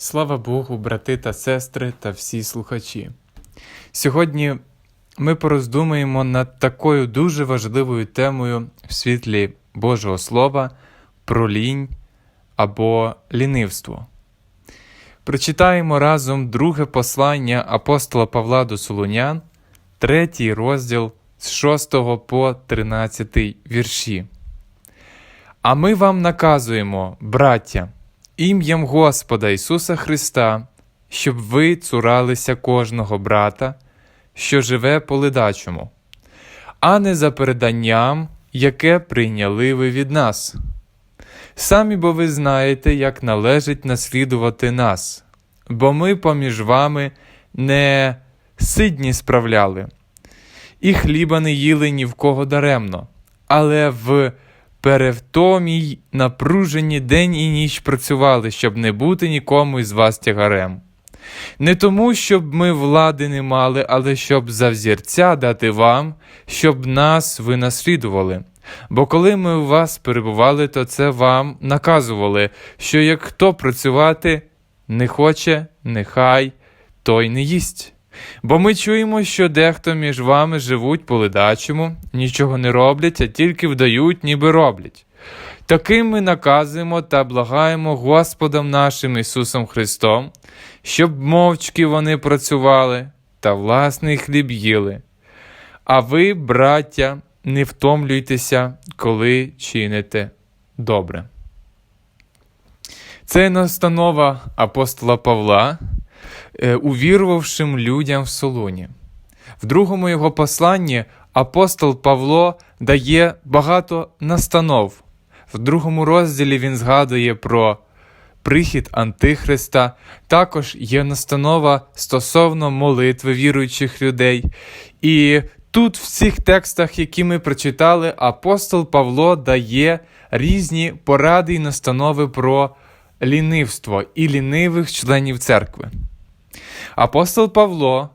Слава Богу, брати та сестри та всі слухачі. Сьогодні ми пороздумаємо над такою дуже важливою темою в світлі Божого Слова про лінь або лінивство. Прочитаємо разом друге послання апостола Павла до Солунян, третій розділ з 6 по 13 вірші. А ми вам наказуємо, браття, ім'ям Господа Ісуса Христа, щоб ви цуралися кожного брата, що живе по ледачому, а не за переданням, яке прийняли ви від нас. Самі бо ви знаєте, як належить наслідувати нас, бо ми поміж вами не сидні справляли, і хліба не їли ні в кого даремно, але в перевтомі й напружені день і ніч працювали, щоб не бути нікому із вас тягарем. Не тому, щоб ми влади не мали, але щоб за взірця дати вам, щоб нас ви наслідували. Бо коли ми у вас перебували, то це вам наказували, що як хто працювати не хоче, нехай той не їсть. Бо ми чуємо, що дехто між вами живуть по ледачому, нічого не роблять, а тільки вдають, ніби роблять. Таким ми наказуємо та благаємо Господом нашим Ісусом Христом, щоб мовчки вони працювали та власний хліб їли. А ви, браття, не втомлюйтеся, коли чините добре. Це настанова апостола Павла, увірувавшим людям в Солуні. В другому його посланні апостол Павло дає багато настанов. В другому розділі він згадує про прихід Антихриста, також є настанова стосовно молитви віруючих людей. І тут, в цих текстах, які ми прочитали, апостол Павло дає різні поради і настанови про лінивство і лінивих членів церкви. Апостол Павло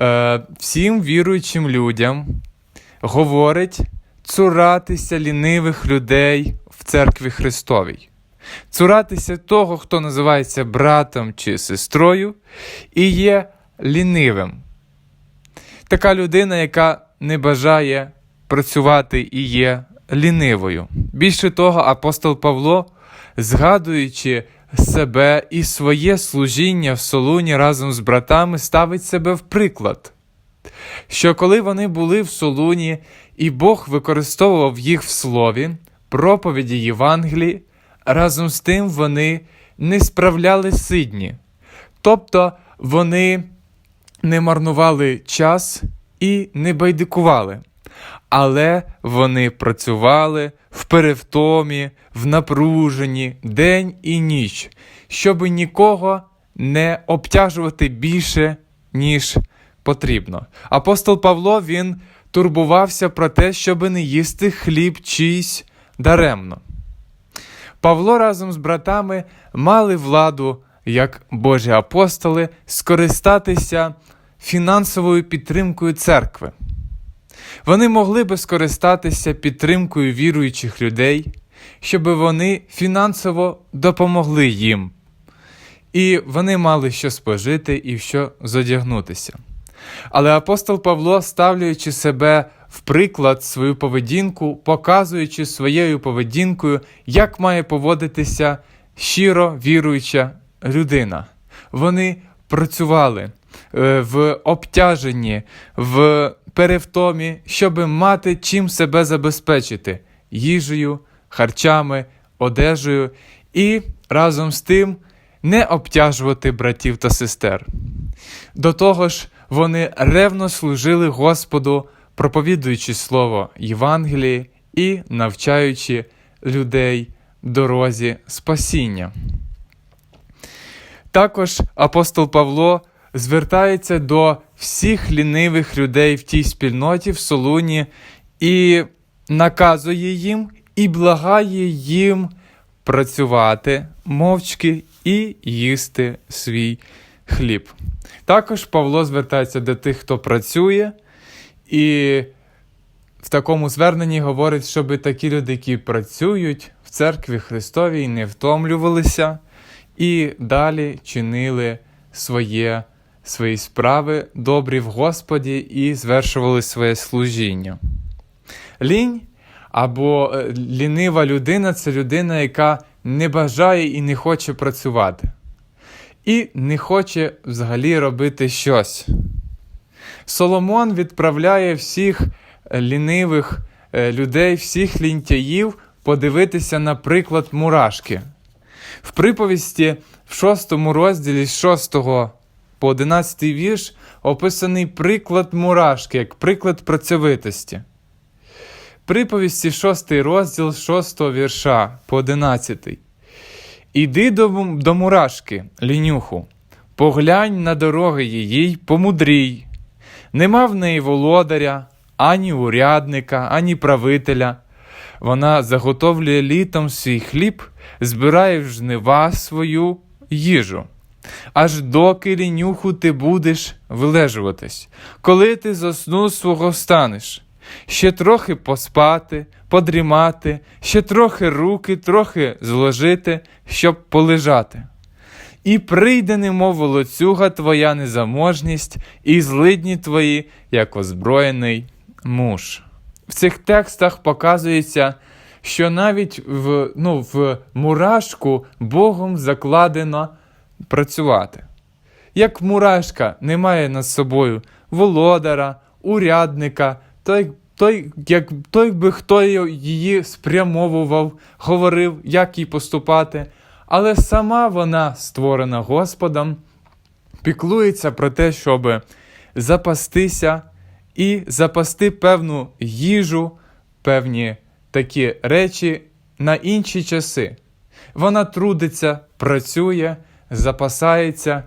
е, всім віруючим людям говорить цуратися лінивих людей в церкві Христовій, цуратися того, хто називається братом чи сестрою, і є лінивим. Така людина, яка не бажає працювати і є лінивою. Більше того, апостол Павло, згадуючи себе і своє служіння в Солуні разом з братами, ставить себе в приклад. Що коли вони були в Солуні, і Бог використовував їх в слові, проповіді Євангелії, разом з тим вони не справляли сидні, тобто вони не марнували час і не байдикували, але вони працювали в перевтомі, в напруженні день і ніч, щоб нікого не обтяжувати більше, ніж потрібно. Апостол Павло він турбувався про те, щоб не їсти хліб чийсь даремно. Павло разом з братами мали владу, як Божі апостоли, скористатися фінансовою підтримкою церкви. Вони могли би скористатися підтримкою віруючих людей, щоб вони фінансово допомогли їм, і вони мали що спожити і що зодягнутися. Але апостол Павло, ставлюючи себе в приклад свою поведінку, показуючи своєю поведінкою, як має поводитися щиро віруюча людина. Вони працювали е, в обтяженні, в перевтомі, щоб мати чим себе забезпечити їжею, харчами, одежею і разом з тим не обтяжувати братів та сестер. До того ж, вони ревно служили Господу, проповідуючи слово Євангелії і навчаючи людей дорозі спасіння. Також апостол Павло звертається до всіх лінивих людей в тій спільноті в Солуні і наказує їм і благає їм працювати мовчки і їсти свій хліб. Також Павло звертається до тих, хто працює, і в такому зверненні говорить, щоб такі люди, які працюють в церкві Христовій, не втомлювалися і далі чинили своє, свої справи добрі в Господі і звершували своє служіння. Лінь або е, лінива людина це людина, яка не бажає і не хоче працювати, і не хоче взагалі робити щось. Соломон відправляє всіх е, лінивих е, людей, всіх лінтяїв подивитися на приклад мурашки. В приповісті в 6 розділі з 6 по 11 вірш описаний приклад мурашки, як приклад працьовитості. Приповісті 6 розділ 6 вірша по 11. Іди до, до мурашки, лінюху, поглянь на дороги її помудрій. Нема в неї володаря, ані урядника, ані правителя. Вона заготовлює літом свій хліб, збирає в жнива свою їжу. Аж доки лінюху ти будеш вилежуватись, коли ти з сну свого встанеш, ще трохи поспати, подрімати, ще трохи руки, трохи зложити, щоб полежати. І прийде, немов волоцюга твоя незаможність, і злидні твої, як озброєний муж. В цих текстах показується, що навіть в, ну, в мурашку Богом закладено працювати. Як мурашка не має над собою володара, урядника, той, той, як, той би хто її спрямовував, говорив, як їй поступати, але сама вона, створена Господом, піклується про те, щоб запастися і запасти певну їжу, певні такі речі на інші часи. Вона трудиться, працює, запасається,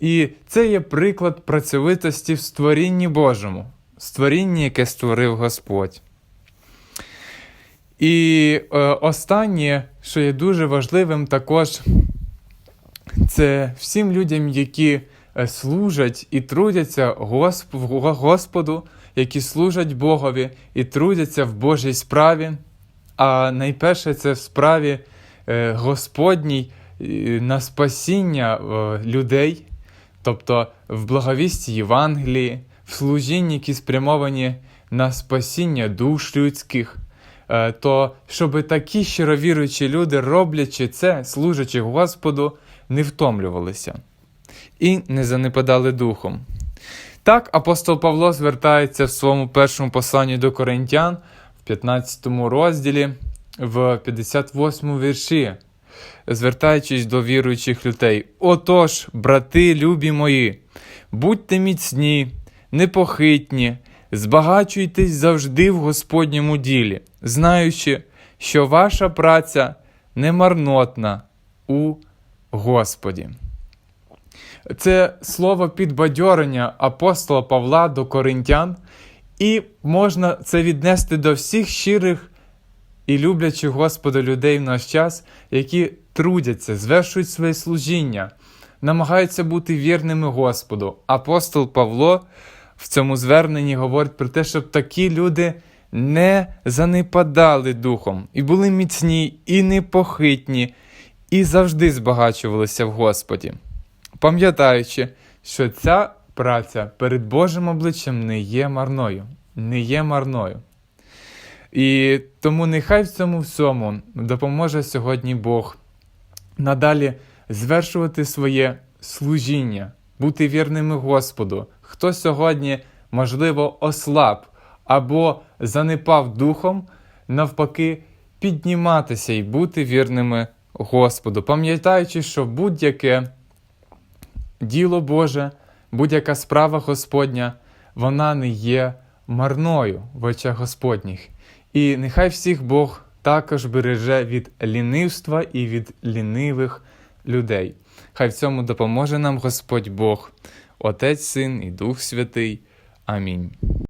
і це є приклад працьовитості в створінні Божому, створінні, яке створив Господь. І е, останнє, що є дуже важливим, також це всім людям, які е, служать і трудяться Госп... Господу, які служать Богові і трудяться в Божій справі. А найперше це в справі е, Господній на спасіння е, людей, тобто в благовісті Євангелії, в служінні, які спрямовані на спасіння душ людських. Е, То щоб такі щировіруючі люди, роблячи це, служачи Господу, не втомлювалися і не занепадали духом. Так апостол Павло звертається в своєму першому посланні до коринтян в 15 розділі, в 58 вірші, звертаючись до віруючих людей. Отож, брати, любі мої, будьте міцні, непохитні, збагачуйтесь завжди в Господньому ділі, знаючи, що ваша праця не марнотна у Господі. Це слово підбадьорення апостола Павла до коринтян, і можна це віднести до всіх щирих і люблячих Господа людей в наш час, які трудяться, звершують своє служіння, намагаються бути вірними Господу. Апостол Павло в цьому зверненні говорить про те, щоб такі люди не занепадали духом, і були міцні, і непохитні, і завжди збагачувалися в Господі пам'ятаючи, що ця праця перед Божим обличчям не є марною, не є марною. І тому нехай в цьому всьому допоможе сьогодні Бог надалі звершувати своє служіння, бути вірними Господу. Хто сьогодні, можливо, ослаб або занепав духом, навпаки, підніматися і бути вірними Господу, пам'ятаючи, що будь-яке діло Боже, будь-яка справа Господня, вона не є марною в очах Господніх. І нехай всіх Бог також береже від лінивства і від лінивих людей. Хай в цьому допоможе нам Господь Бог, Отець, Син і Дух Святий. Амінь.